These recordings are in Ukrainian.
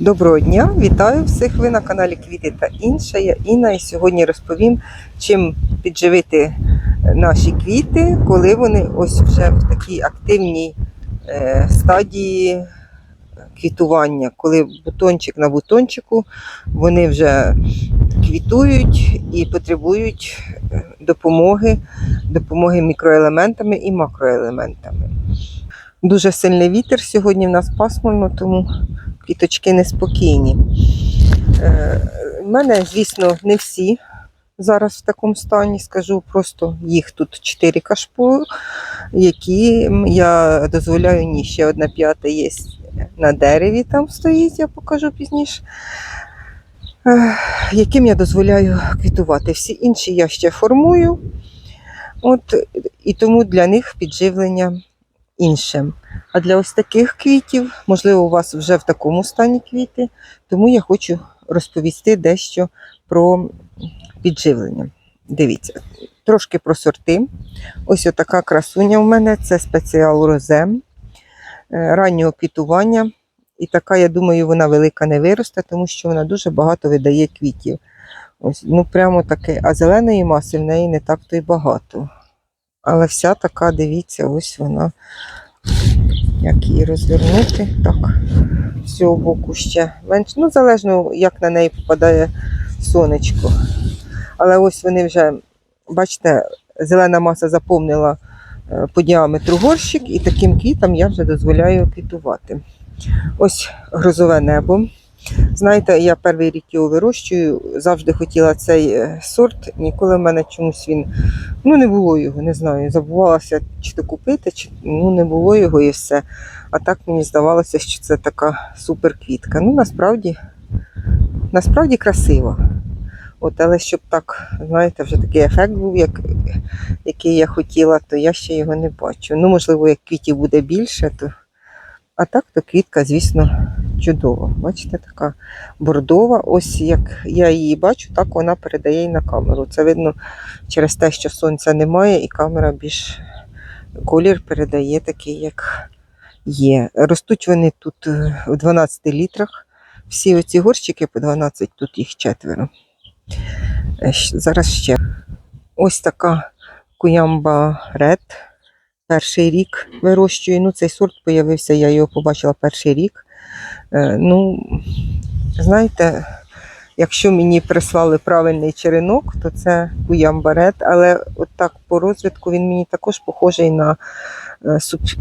Доброго дня, вітаю всіх. Ви на каналі Квіти та інше. Я Інна і сьогодні розповім, чим підживити наші квіти, коли вони ось вже в такій активній е, стадії квітування, коли бутончик на бутончику, вони вже квітують і потребують е, допомоги, допомоги мікроелементами і макроелементами. Дуже сильний вітер сьогодні в нас пасмурно, тому квіточки неспокійні. Е, в мене, звісно, не всі зараз в такому стані. Скажу просто їх тут 4 кашпо, які я дозволяю ні. Ще одна п'ята є на дереві, там стоїть, я покажу пізніше. Е, Яким я дозволяю квітувати. Всі інші я ще формую. От, і тому для них підживлення іншим. А для ось таких квітів, можливо, у вас вже в такому стані квіти, тому я хочу розповісти дещо про підживлення. Дивіться, трошки про сорти. Ось така красуня у мене це спеціал розе е, раннього квітування. І така, я думаю, вона велика не виросте, тому що вона дуже багато видає квітів. Ось, ну прямо таке, а зеленої маси в неї не так то й багато. Але вся така, дивіться, ось вона як її розвернути. Так, з цього боку ще менше. Ну, залежно, як на неї попадає сонечко. Але ось вони вже, бачите, зелена маса заповнила е, по діаметру горщик, і таким квітам я вже дозволяю квітувати. Ось грозове небо. Знаєте, я перший рік його вирощую, завжди хотіла цей е, сорт, ніколи в мене чомусь він Ну, не було його, не знаю. Забувалася чи то купити, чи ну не було його і все. А так мені здавалося, що це така супер квітка. Ну, насправді, насправді красиво. От, але щоб так, знаєте, вже такий ефект був, як, який я хотіла, то я ще його не бачу. Ну, можливо, як квітів буде більше, то. А так, то квітка, звісно, чудова. Бачите, така бордова. Ось як я її бачу, так вона передає і на камеру. Це видно через те, що сонця немає, і камера більш колір передає такий, як є. Ростуть вони тут е, в 12 літрах. Всі оці горщики по 12, тут їх четверо. Е, Зараз ще. Ось така куямба ред. Перший рік вирощую. Ну, цей сорт появився, я його побачила перший рік. Е, Ну, знаєте, Якщо мені прислали правильний черенок, то це куямбарет, але от так по розвитку він мені також похожий на е,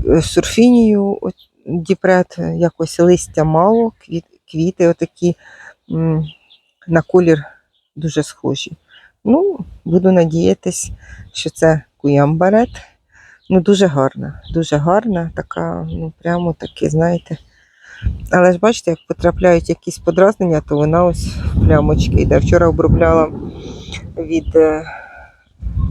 е, сурфінію діпрет, якось листя мало, квіти отакі на колір дуже схожі. Ну, буду надіятись, що це куямбарет. Ну, дуже гарна, дуже гарна, така, ну прямо таке, знаєте. Але ж бачите, як потрапляють якісь подразнення, то вона ось в плямочки йде. Вчора обробляла від е,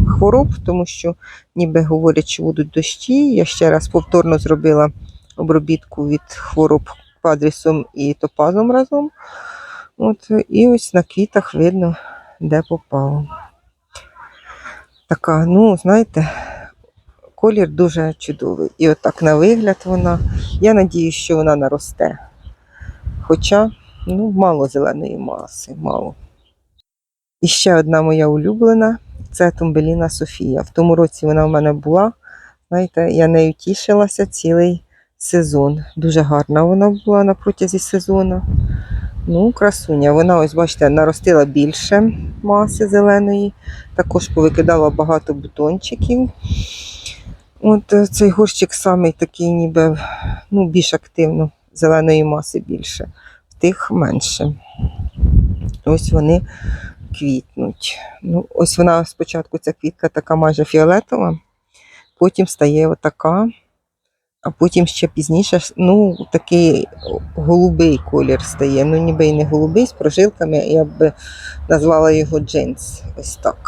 хвороб, тому що ніби говорять, що будуть дощі. Я ще раз повторно зробила обробітку від хвороб квадрісом і топазом разом. От, і ось на квітах видно, де попало. Така, ну, знаєте, колір дуже чудовий. І отак на вигляд вона. Я надію, що вона наросте. Хоча ну, мало зеленої маси, мало. І ще одна моя улюблена це Тумбеліна Софія. В тому році вона в мене була. Знаєте, я нею тішилася цілий сезон. Дуже гарна вона була на протязі сезону. Ну, красуня. Вона, ось, бачите, наростила більше маси зеленої, також повикидала багато бутончиків. От е, цей горщик самий такий, ніби ну, більш активно, зеленої маси більше, в тих менше. Ось вони квітнуть. Ну, ось вона спочатку ця квітка така майже фіолетова, потім стає отака, а потім ще пізніше ну, такий голубий колір стає. Ну, ніби і не голубий з прожилками, я б назвала його джинс. Ось так.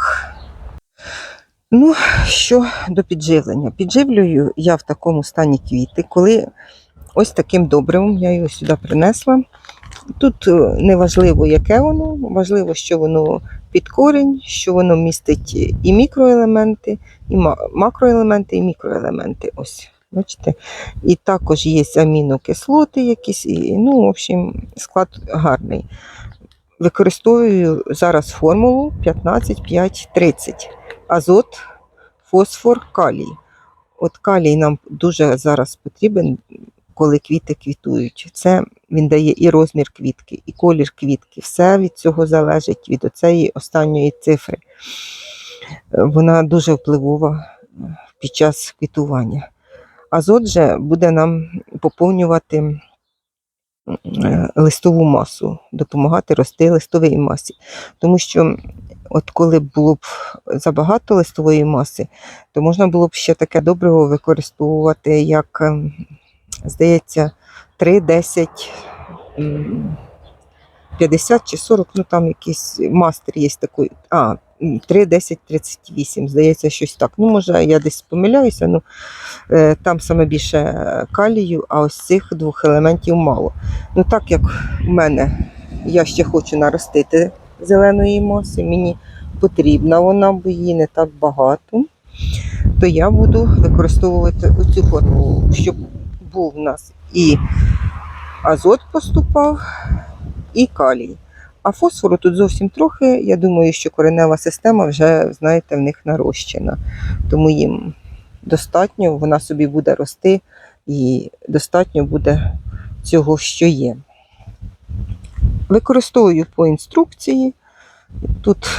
Ну, що до підживлення. Підживлюю я в такому стані квіти, коли ось таким добривом я його сюди принесла. Тут е, не важливо, яке воно, важливо, що воно під корінь, що воно містить і мікроелементи, і макроелементи, і мікроелементи. Ось Бачите? І також є амінокислоти якісь, і, ну, в общем, склад гарний. Використовую зараз формулу 15-5-30. Азот, фосфор, калій. От калій нам дуже зараз потрібен, коли квіти квітують. Це він дає і розмір квітки, і колір квітки. Все від цього залежить від оцеї останньої цифри. Вона дуже впливова е, під час квітування. Азот же буде нам поповнювати листову масу, допомагати рости листовій масі. Тому що от коли було б забагато листової маси, то можна було б ще таке добриво використовувати, як, ем, здається, 3, 10, 50 чи 40, ну там якийсь мастер є такий. А, м, 3, 10, 38, здається, щось так. Ну, може, я десь помиляюся, ну е, там саме більше калію, а ось цих двох елементів мало. Ну, так як в мене я ще хочу наростити зеленої маси, мені потрібна вона, бо її не так багато, то я буду використовувати оцю формулу, щоб був у нас і азот поступав, і калій. А фосфору тут зовсім трохи. Я думаю, що коренева система вже, знаєте, в них нарощена. Тому їм достатньо, вона собі буде рости і достатньо буде цього, що є. Використовую по інструкції. Тут,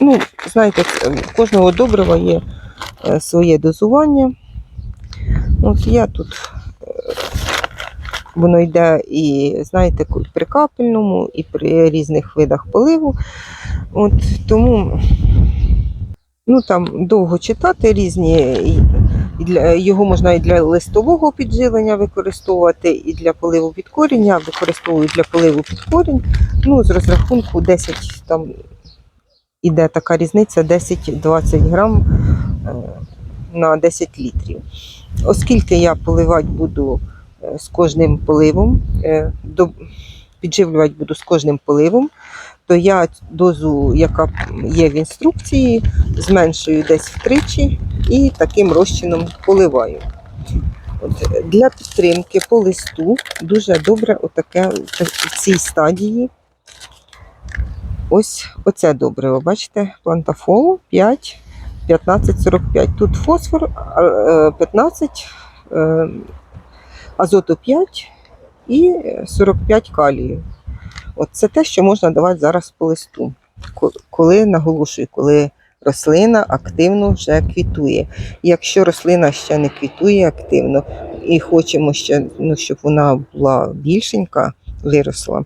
ну, знаєте, кожного добрива є е, своє дозування. От я тут воно йде і, знаєте, при капельному, і при різних видах поливу. От тому ну, там довго читати різні. і- для, його можна і для листового підживлення використовувати, і для поливу під коріння. Використовую для поливу під корінь. Ну, з розрахунку 10 там іде така різниця 10-20 грам е, на 10 літрів. Оскільки я поливати буду з кожним поливом, е, підживлювати буду з кожним поливом, то я дозу, яка є в інструкції, зменшую десь втричі і таким розчином поливаю. От, е, для підтримки по листу дуже добре отаке в цій стадії. Ось оце добриво, бачите, плантафолу 5, 15, 45. Тут фосфор е, 15, е, азоту 5 і 45 калію. От це те, що можна давати зараз по листу. Коли наголошую, коли рослина активно вже квітує. Якщо рослина ще не квітує активно і хочемо ще, ну, щоб вона була більшенька, виросла.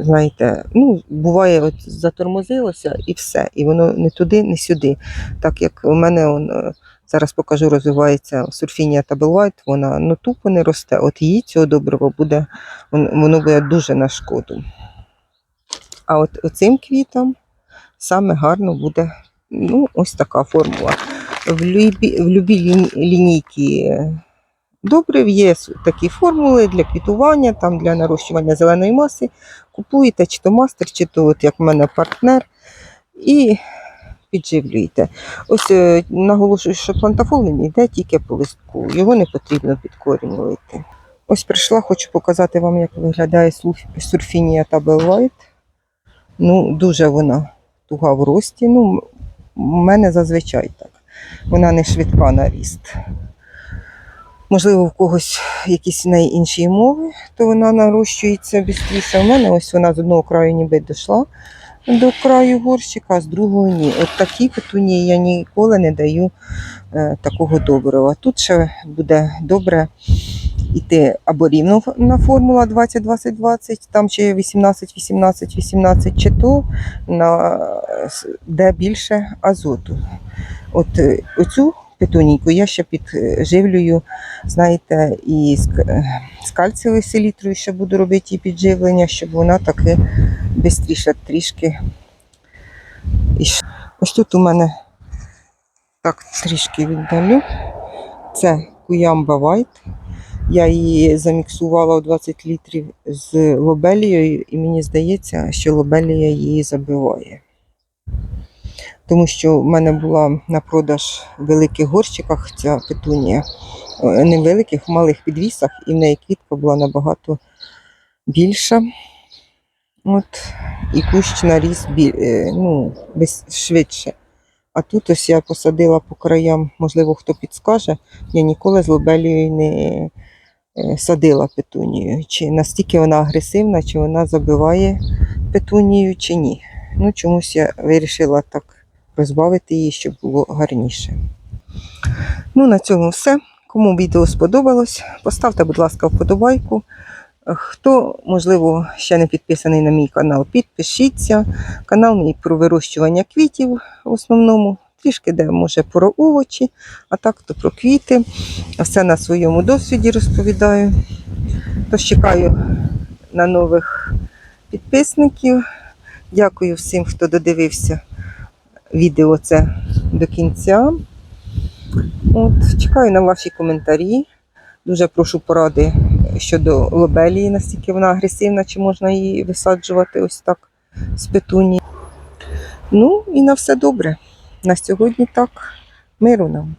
Знаєте, ну, буває, от затормозилося і все, і воно не туди, не сюди. Так як у мене он, е, зараз покажу, розвивається сурфінія табелвайт, вона ну, тупо не росте. От їй цього доброго буде, воно буде дуже на шкоду. А от оцим квітам саме гарно буде ну, ось така формула. В любі, в любій лінійці добрив є такі формули для квітування, там для нарощування зеленої маси. Купуєте чи то мастер, чи то от як в мене партнер, і підживлюєте. Ось е, наголошую, що плантафол він йде тільки по листку, його не потрібно підкорінювати. Ось прийшла, хочу показати вам, як виглядає сурфінія та Белвайт. Ну, дуже вона туга в рості. Ну, у мене зазвичай так. Вона не швидка на ріст. Можливо, в когось якісь неї інші мови, то вона нарощується швидше. У мене ось вона з одного краю ніби дійшла до краю горщика, а з другого ні. От такі петунії я ніколи не даю е, такого добрива. Тут ще буде добре йти або рівна формула 20-20-20, там чи 18-18-18, чи то на, е, де більше азоту. От е, оцю петунійку я ще підживлюю, знаєте, і з, к- е, селітрою ще буду робити її підживлення, щоб вона таки швидше трішки. іш- Ось тут у мене так трішки віддалю. Це куямба вайт. Я її заміксувала у 20 літрів з лобелією, і мені здається, що лобелія її забиває. Тому що в мене була на продаж в великих горщиках ця петунія. Е, Не в великих, в малих підвісах, і в неї квітка була набагато більша. От, і кущ наріс е, ну, швидше. А тут ось я посадила по краям, можливо, хто підскаже, я ніколи з лобелією не е, садила петунію. Чи настільки вона агресивна, чи вона забиває петунію, чи ні. Ну, чомусь я вирішила так розбавити її, щоб було гарніше. Ну, на цьому все. Кому відео сподобалось, поставте, будь ласка, вподобайку. Хто, можливо, ще не підписаний на мій канал, підпишіться. Канал мій про вирощування квітів в основному. Трішки де може про овочі, а так то про квіти. Все на своєму досвіді розповідаю. Тож чекаю на нових підписників. Дякую всім, хто додивився відео це до кінця. От, чекаю на ваші коментарі. Дуже прошу поради щодо лобелії, наскільки вона агресивна, чи можна її висаджувати ось так з петуні. Ну і на все добре. На сьогодні так. Миру нам.